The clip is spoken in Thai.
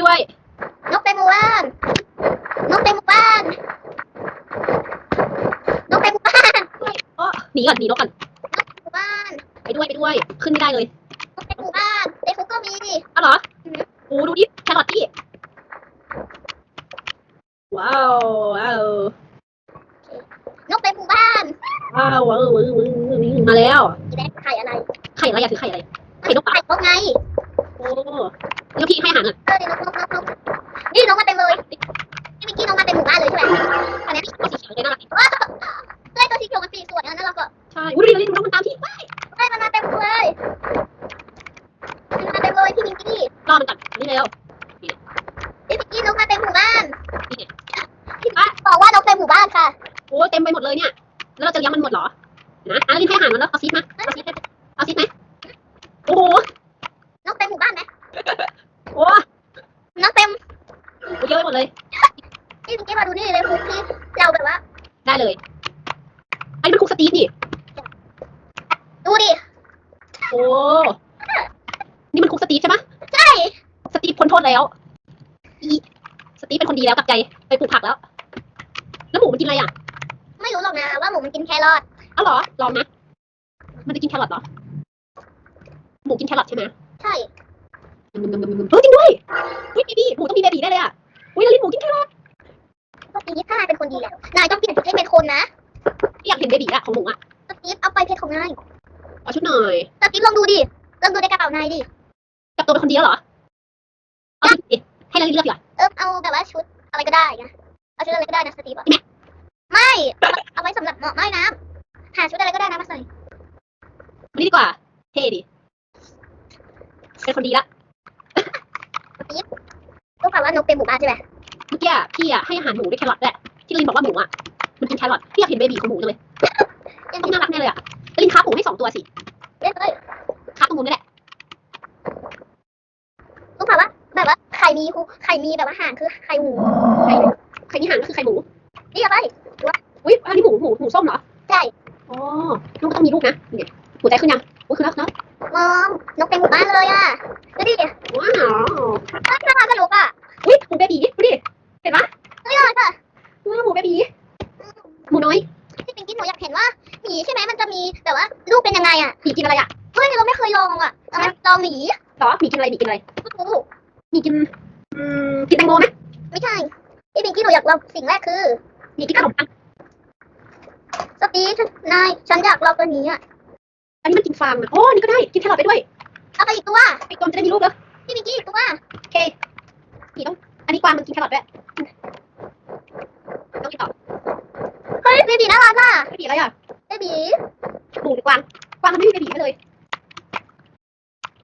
ช่วยด้วย นกเต็มหมู่บ้าน นกเต็มหมู่บ้าน นกเต็มหมู่บ้านอ๋อหนีก่อนหนีนกก่อน หมู่บ้าน ไปด้วยไปด้วย ขึ้นไม่ได้เลยนกเต็มหมู่บ้านเด็กคุกก็มี อ้าวเหรอโอ้ดูดิแครอทพี่ ว้าวว้าวนกเต็มหมู่บ้านว้าวว้าวว้าวว้าวนี่มาแล้วอีแดงไข่อะไรไข่อะไรอะถือไข่อะไร ไข่นกปะไข่นกไงโอ้แล้วพี่ให้อาหารอะ เออ น่ารักว้าวเฮ้ยตัวสีเขียวมันสีสวยนะน่ารักอะใช่อุ้ยดูดิดูดิมันตามพี่ไปเฮ้ยมันมาเต็มเลยมันมาเต็มเลยพี่มิงกี้รอมันก่อนนี่เร็วพี่มิงกี้นกมาเต็มหมู่บ้านพี่ป้าบอกว่านกเต็มหมู่บ้านค่ะโอ้เต็มไปหมดเลยเนี่ย แล้วเราจะเลี้ยงมันหมดเหรอ นะอะลินให้อาหารมันแล้วเอาซีดมาเอาซีดให้เอาซีดไหมโอ้โหนกเต็มหมู่บ้านไหมโอ้นกเต็มเยอะไปหมดเลยพี่มิงกี้มาดูนี่เลยคุกที่เราแบบว่าได้ เลยไอ้นี่มันคุกสตีฟนี่ดูดิ โอ้นี่มันคุกสตีฟใช่ไหมใช่ สตีฟพ้นโทษแล้วอีสตีฟเป็นคนดีแล้วกลับใจไปปลูกผักแล้ว แล้วหมูมันกินอะไรอะ ไม่รู้หรอกนะว่าหมูมันกินแครอทอ้าวเหรอลองนะมันจะกินแครอทเหรอ หมูกินแครอทใช่ไหมใช่ เออจริงด้วย อาชุดหน่อยสตีฟลองดูดิลองดูในกระเป๋านายดิกลับตัวเป็นคนเดียวเหรอ เอาชุดดิให้เราเลือกดีกว่าเออเอาแบบว่าชุดอะไรก็ได้นะเอาชุดอะไรก็ได้นะสตีฟอะไม่ เอาเอาไว้สำหรับเหมาะไม่นะหาชุดอะไรก็ได้นะมาใส่นี่ดีกว่า เท่ดิเป็นคนดีละก็แปลว่านกเต็มหมู่บ้านใช่ไหมเมื่อกี้อะพี่อะให้อาหารหมูด้วยแครอทแหละที่ลินบอกว่าหมูอะมันกินแครอทพี่อยากเห็นเบบีของหมูจังเลยยังต้องน่ารักแน่เลยอะลินค้าหมูให้สองตัวสิ เล่นเลยค้าตรงนู้นนี่แหละก็แปลว่าแบบว่าไข่มีคูไข่มีแบบว่าหางคือไข่หมูใครที่หางก็คือไข่หมูนี่เอาไปอุ้ยอันนี้หมูหมูหมูส้มเหรอใช่อ๋อลูกต้องมีลูกนะนี่หัวใจขึ้นยังอุ้ยขึ้นแล้วขึ้นแล้วมองนกเต็มหมู่บ้านเลยอะดูดิว้าวน่ารักน่ารักอะอุ้ยหมูเบบีดูดิเห็นปะไม่ได้ค่ะว้าวหมูเบบีหมูน้อยที่ปิงกี้หนูอยากเห็นว่า หมีใช่ไหมมันจะมีแต่ว่าลูกเป็นยังไงอะหมีกินอะไรอะเฮ้ยเราไม่เคยลองอะเราไม่ลองหมีเหรอหมีกินอะไรหมีกินอะไรไม่รู้หมีกินอืมกินแตงโมไหมไม่ใช่ที่ปิงกี้หนูอยากลองสิ่งแรกคือหมีกินขนมปังสตีฟนายฉันอยากลองตัวนี้อะอันนี้มันกินฟางนะโอ้อันนี่ก็ได้กินแครอทไปด้วยเอาไปอีกตัวอีกตัวมันจะได้มีลูกเลยที่ปิงกี้อีกตัวหมีต้องอันนี้กวางมันกินแครอทด้วยต้องกินต่อเฮ้ยเบบีน่ารักอะ